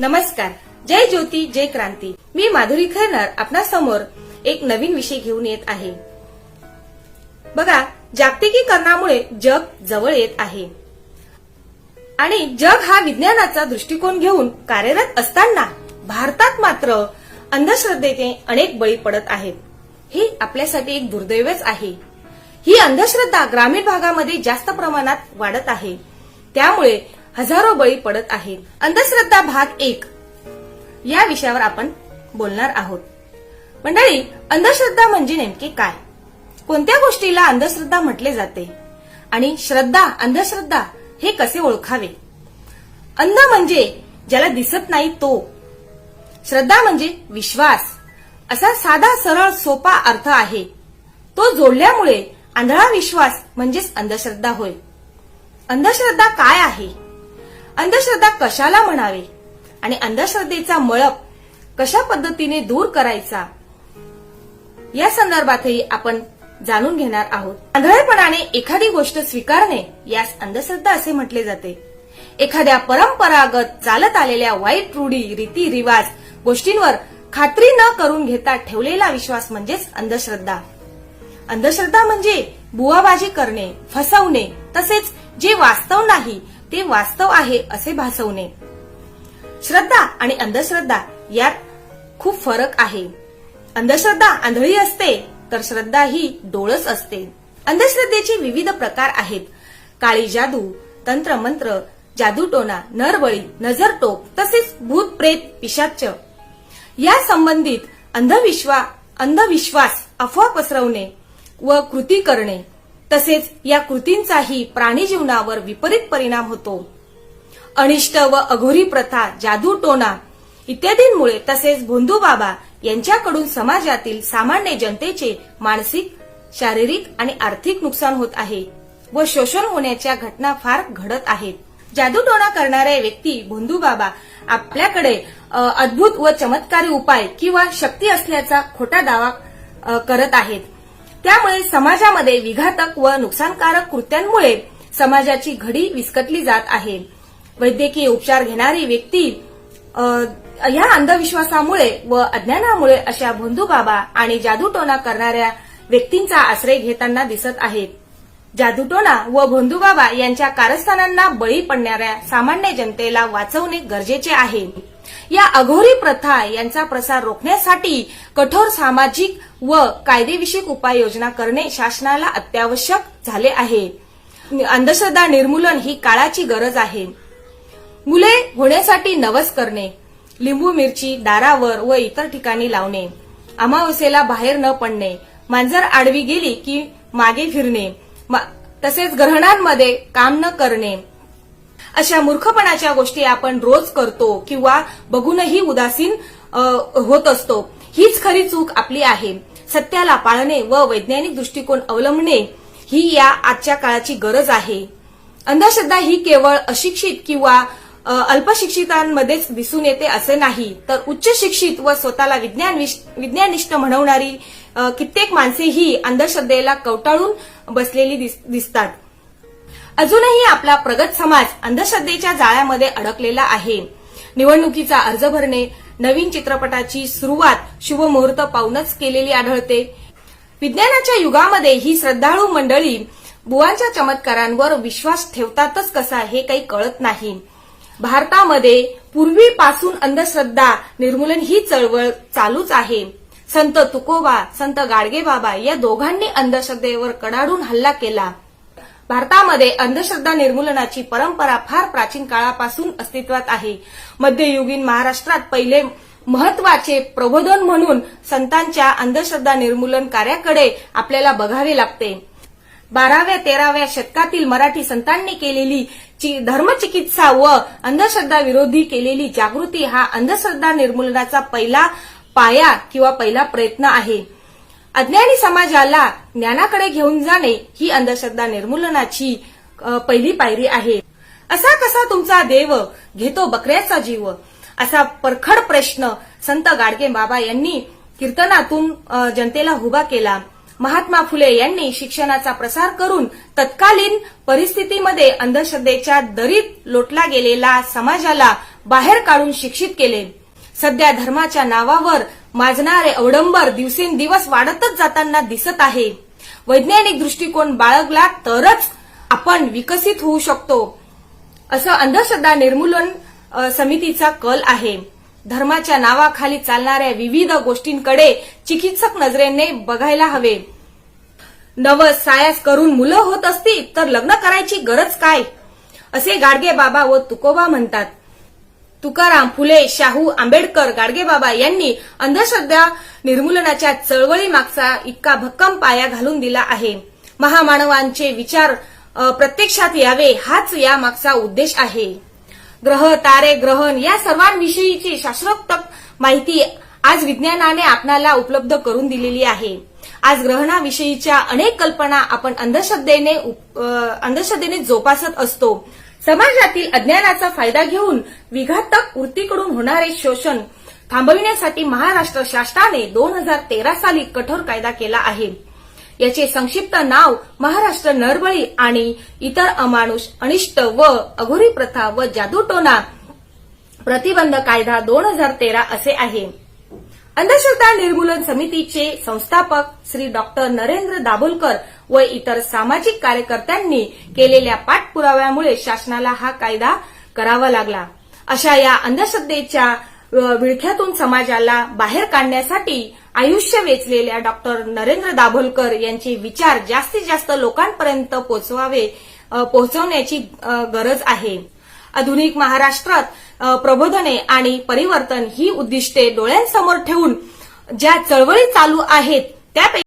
नमस्कार. जय ज्योती जय क्रांती. मी माधुरी खैरनार आपणा समोर एक नवीन विषय घेऊन येत आहे. बघा जागतिकीकरणामुळे जग जवळ येत आहे. आणि जग हा विज्ञानाचा दृष्टिकोन घेऊन कार्यरत असताना भारतात मात्र अंधश्रद्धेचे अनेक बळी पडत आहेत. हे आपल्यासाठी एक दुर्दैवच आहे. ही अंधश्रद्धा ग्रामीण भागामध्ये जास्त प्रमाणात वाढत आहे. त्यामुळे हजारो बळी पडत आहेत अंधश्रद्धा भाग एक. या विषयावर आपण बोलणार आहोत. मंडळी अंधश्रद्धा म्हणजे नेमके काय? कोणत्या गोष्टीला अंधश्रद्धा म्हटले जाते? आणि श्रद्धा अंधश्रद्धा हे कसे ओळखावे? अंध म्हणजे ज्याला दिसत नाही तो. श्रद्धा म्हणजे विश्वास. असा साधा सरळ सोपा अर्थ आहे. तो जोडल्यामुळे आंधळा विश्वास म्हणजेच अंधश्रद्धा होय. अंधश्रद्धा काय आहे? अंधश्रद्धा कशाला म्हणावे? आणि अंधश्रद्धेचा मळप कशा पद्धतीने दूर करायचा? या संदर्भातही आपण जाणून घेणार आहोत. आंधळेपणाने एखादी गोष्ट स्वीकारणे यास अंधश्रद्धा असे म्हटले जाते. एखाद्या परंपरागत चालत आलेल्या वाईट रूढी रीती रिवाज गोष्टींवर खात्री न करून घेता ठेवलेला विश्वास म्हणजेच अंधश्रद्धा. अंधश्रद्धा म्हणजे बुवाबाजी करणे फसवणे तसेच जे वास्तव नाही ते वास्तव आहे असे भासवणे श्रद्धा आणि अंधश्रद्धा यात खूप फरक आहे. अंधश्रद्धा आंधळी असते तर श्रद्धा ही डोळस असते. अंधश्रद्धेचे विविध प्रकार आहेत. काळी जादू तंत्र मंत्र जादूटोना नरबळी नजरटोप तसेच भूत प्रेत पिशाच. या संबंधित अंधविश्वा अंधविश्वास अफवा पसरवणे व कृती करणे. तसेच या कृतींचाही प्राणी जीवनावर विपरीत परिणाम होतो. अनिष्ट व अघोरी प्रथा जादू टोना इत्यादींमुळे तसेच भोंदू बाबा यांच्याकडून समाजातील सामान्य जनतेचे मानसिक शारीरिक आणि आर्थिक नुकसान होत आहे व शोषण होण्याच्या घटना फार घडत आहेत. जादूटोणा करणाऱ्या व्यक्ती भोंदू बाबा आपल्याकडे अद्भुत व चमत्कारी उपाय किंवा शक्ती असल्याचा खोटा दावा करत आहेत. त्यामुळे समाजामध्ये विघातक व नुकसानकारक कृत्यांमुळे समाजाची घडी विस्कटली जात आहे. वैद्यकीय उपचार घेणारी व्यक्ती या अंधविश्वासामुळे व अज्ञानामुळे अशा भोंदू बाबा आणि जादूटोना करणाऱ्या व्यक्तींचा आश्रय घेताना दिसत आहेत. जादूटोना व भोंदूबाबा यांच्या कारस्थानांना बळी पडणाऱ्या सामान्य जनतेला वाचवणे गरजेचे आहे. या अघोरी प्रथा यांचा प्रसार रोखण्यासाठी कठोर सामाजिक व कायदेविषयक उपाययोजना करणे शासनाला अत्यावश्यक झाले आहे. अंधश्रद्धा निर्मूलन ही काळाची गरज आहे. मुले होण्यासाठी नवस करणे लिंबू मिरची दारावर व इतर ठिकाणी लावणे अमावस्येला बाहेर न पडणे मांजर आडवी गेली की मागे फिरणे मा- तसेच ग्रहणांमध्ये काम न करणे अशा मूर्खपणाच्या गोष्टी आपण रोज करतो किंवा बघूनही उदासीन होत असतो. हीच खरी चूक आपली आहे. सत्याला पाळणे व वैज्ञानिक दृष्टिकोन अवलंबणे ही या आजच्या काळाची गरज आहे. अंधश्रद्धा ही केवळ अशिक्षित किंवा अल्पशिक्षितांमध्येच दिसून येते असे नाही. तर उच्च शिक्षित व स्वतःला विज्ञान विज्ञानिष्ठ म्हणवणारी कित्येक माणसे ही अंधश्रद्धेला कवटाळून बसलेली दिस- दिसतात. अजूनही आपला प्रगत समाज अंधश्रद्धेच्या जाळ्यामध्ये अडकलेला आहे. निवडणुकीचा अर्ज भरणे नवीन चित्रपटाची सुरुवात शुभमुहूर्त पाहूनच केलेली आढळते. विज्ञानाच्या युगामध्ये ही श्रद्धाळू मंडळी बुवांच्या चमत्कारांवर विश्वास ठेवतातच कसा हे काही कळत नाही. भारतामध्ये पूर्वीपासून अंधश्रद्धा निर्मूलन ही चळवळ चालूच आहे. संत तुकोबा संत गाडगे बाबा या दोघांनी अंधश्रद्धेवर कडाडून हल्ला केला. भारतामध्ये अंधश्रद्धा निर्मूलनाची परंपरा फार प्राचीन काळापासून अस्तित्वात आहे. मध्ययुगीन महाराष्ट्रात पहिले महत्त्वाचे प्रबोधन म्हणून संतांच्या अंधश्रद्धा निर्मूलन कार्याकडे आपल्याला बघावे लागते. बाराव्या तेराव्या शतकातील मराठी संतांनी केलेली धर्मचिकित्सा व अंधश्रद्धा विरोधी केलेली जागृती हा अंधश्रद्धा निर्मूलनाचा पहिला पाया किंवा पहिला प्रयत्न आहे. अज्ञानी समाजाला ज्ञानाकडे घेऊन जाणे ही अंधश्रद्धा निर्मूलनाची पहिली पायरी आहे. असा कसा तुमचा देव घेतो बकऱ्याचा जीव? असा परखड प्रश्न संत गाडगे बाबा यांनी कीर्तनातून जनतेला उभा केला. महात्मा फुले यांनी शिक्षणाचा प्रसार करून तत्कालीन परिस्थितीमध्ये अंधश्रद्धेच्या दरीत लोटला गेलेला समाजाला बाहेर काढून शिक्षित केले. सध्या धर्माच्या नावावर माजणारे अवडंबर दिवसेंदिवस वाढतच जाताना दिसत आहे. वैज्ञानिक दृष्टिकोन बाळगला तरच आपण विकसित होऊ शकतो. असं अंधश्रद्धा निर्मूलन समितीचा कल आहे. धर्माच्या नावाखाली चालणाऱ्या विविध गोष्टींकडे चिकित्सक नजरेने बघायला हवे. नवस सायास करून मुलं होत असती तर लग्न करायची गरज काय? असे गाडगे बाबा व तुकोबा म्हणतात. तुकाराम फुले शाहू आंबेडकर गाडगेबाबा यांनी अंधश्रद्धा निर्मूलनाच्या चळवळी मागचा इतका भक्कम पाया घालून दिला आहे. महामानवांचे विचार प्रत्यक्षात यावे हाच या मागचा उद्देश आहे. ग्रह तारे ग्रहण या सर्वांविषयीची शास्त्रोक्त माहिती आज विज्ञानाने आपणाला उपलब्ध करून दिलेली आहे. आज ग्रहणाविषयीच्या अनेक कल्पना आपण अंधश्रद्धेने अंधश्रद्धेने जोपासत असतो. समाजातील अज्ञानाचा फायदा घेऊन विघातक वृत्तीकडून होणारे शोषण थांबविण्यासाठी महाराष्ट्र शासनाने दोन हजार तेरा साली कठोर कायदा केला आहे. याचे संक्षिप्त नाव महाराष्ट्र नरबळी आणि इतर अमानुष अनिष्ट व अघोरी प्रथा व जादूटोना प्रतिबंध कायदा दोन हजार तेरा असे आहे. अंधश्रद्धा निर्मूलन समितीचे संस्थापक श्री डॉक्टर नरेंद्र दाभोलकर व इतर सामाजिक कार्यकर्त्यांनी केलेल्या पाठपुराव्यामुळे शासनाला हा कायदा करावा लागला. अशा या अंधश्रद्धेच्या विळख्यातून समाजाला बाहेर काढण्यासाठी आयुष्य वेचलेल्या डॉक्टर नरेंद्र दाभोलकर यांचे विचार जास्तीत जास्त लोकांपर्यंत पोहोचवावे पोहोचवण्याची गरज आहे. आधुनिक महाराष्ट्रात प्रबोधने आणि परिवर्तन ही उद्दिष्टे डोळ्यांसमोर ठेवून ज्या चळवळी चालू आहेत त्यापैकी